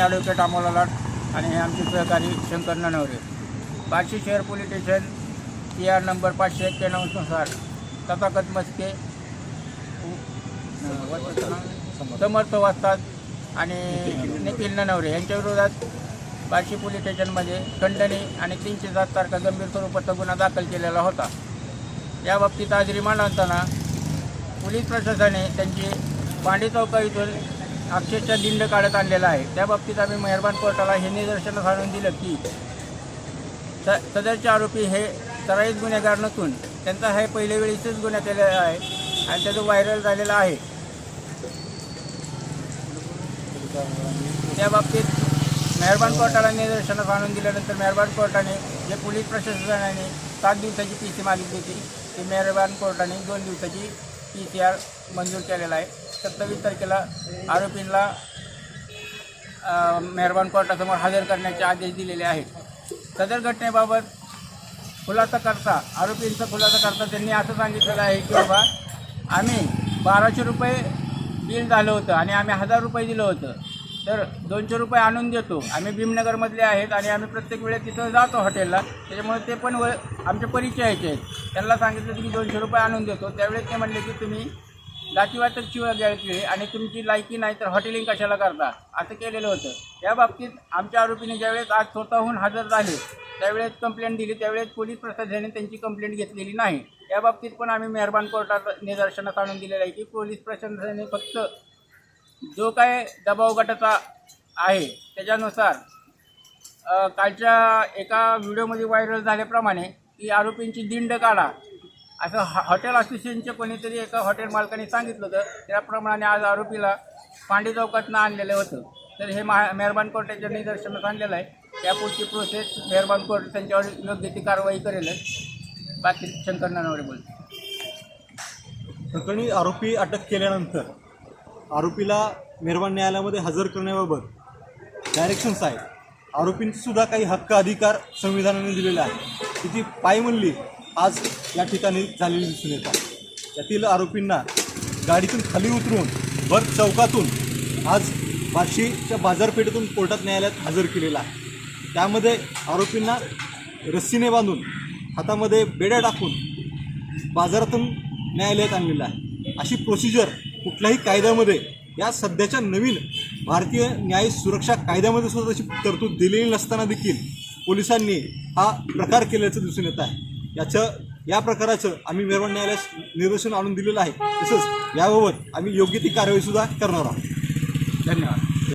Advocate Amola लाट आणि हे आमचे सहकारी शंकर ननवरे. बार्शी शहर police station P R number पाचशे एक्क्याण्णवनुसार तथागत मस्के समर्थ वाजतात आणि निखिल ननवरे यांच्या विरोधात बार्शी पोलीस स्टेशनमध्ये खंडणी आणि तीनशे सात तारखा गंभीर स्वरूपाचा गुन्हा दाखल केलेला होता. या बाबतीत आज रिमांड आणताना पोलीस प्रशासनाने त्यांची पांडे चौका इथून अक्षरशः दिंड काढत आणलेला आहे. त्या बाबतीत आम्ही मेहरबान कोर्टाला हे निदर्शनास आणून दिलं की स सदरचे आरोपी हे सराईत गुन्हेगार नसून त्यांचा हे पहिल्या वेळीच गुन्हा केलेला आहे आणि त्याचं व्हायरल झालेलं आहे. त्या बाबतीत मेहरबान कोर्टाला निदर्शनास आणून दिल्यानंतर मेहरबान कोर्टाने जे पोलीस प्रशासनाने सात दिवसाची पी सी मागितली होती ती मेहरबान कोर्टाने दोन दिवसाची पी सी आर मंजूर केलेला आहे. सत्तावीस तारखेला आरोपींना मेहरबान कोर्टासमोर हजर करण्याचे आदेश दिलेले आहेत. सदर घटनेबाबत खुलासा करता आरोपींचा खुलासा करता त्यांनी असं सांगितलेलं आहे की बाबा आम्ही बाराशे रुपये बिल झालं होतं आणि आम्ही हजार रुपये दिलं होतं. तर दोनशे रुपये आणून देतो. आम्ही भीमनगरमधले आहेत आणि आम्ही प्रत्येक वेळेस तिथं जातो हॉटेलला. त्याच्यामुळे ते पण व आमचे परिचयाचे आहेत. त्यांना सांगितलं की दोनशे रुपये आणून देतो. त्यावेळेस ते म्हणले की तुम्ही जातीवाचक शिवाय द्यायची आणि तुमची लायकी नाही तर हॉटेलिंग कशाला करता? असं केलेलं होतं. या बाबतीत आमच्या आरोपीने ज्यावेळेस आज स्वतःहून हजर झाले त्यावेळेस कंप्लेंट दिली त्यावेळेस पोलीस प्रशासनाने त्यांची कंप्लेंट घेतलेली नाही. या बाबतीत पण आम्ही मेहरबान कोर्टात निदर्शनास आणून दिलेलं आहे की पोलीस प्रशासनाने फक्त जो काय दबाव गटाचा आहे त्याच्यानुसार कालच्या एका व्हिडिओमध्ये व्हायरल झाल्याप्रमाणे की आरोपींची दिंड काढा. असं हॉ- हॉटेल असोसिएशनचे कोणीतरी एका हॉटेल मालकाने सांगितलं होतं. त्याप्रमाणे आज आरोपीला पांडे चौकातनं आणलेलं होतं. तर हे महा मेहरबान कोर्टाच्या निदर्शनास आणलेलं आहे. त्यापुढची प्रोसेस मेहरबान कोर्ट त्यांच्यावर योग्य ती कारवाई करेलच बाकी शंकर नानावडे बोलतो प्रकरणी आरोपी अटक केल्यानंतर आरोपीला मेहरबान न्यायालयामध्ये हजर करण्याबाबत डायरेक्शन्स आहेत आरोपींचे सुद्धा काही हक्क अधिकार संविधानाने दिलेले आहेत. तिची पायमल्ली आज या ठिकाणी झालेली दिसून येतात. यातील आरोपींना गाडीतून खाली उतरून भर चौकातून आज बार्शीच्या बाजारपेठेतून कोर्टात न्यायालयात हजर केलेला आहे. त्यामध्ये आरोपींना रस्सीने बांधून हातामध्ये बेड्या टाकून बाजारातून न्यायालयात आणलेलं आहे. अशी प्रोसिजर कुठल्याही कायद्यामध्ये या सध्याच्या नवीन भारतीय न्याय सुरक्षा कायद्यामध्ये सुद्धा तशी तरतूद दिलेली नसताना देखील पोलिसांनी हा प्रकार केल्याचं दिसून येत आहे. याचं या प्रकाराचं आम्ही मेहरबान न्यायालयास निदर्शन आणून दिलेलं आहे. तसंच याबाबत आम्ही योग्य ती कारवाईसुद्धा करणार आहोत. धन्यवाद.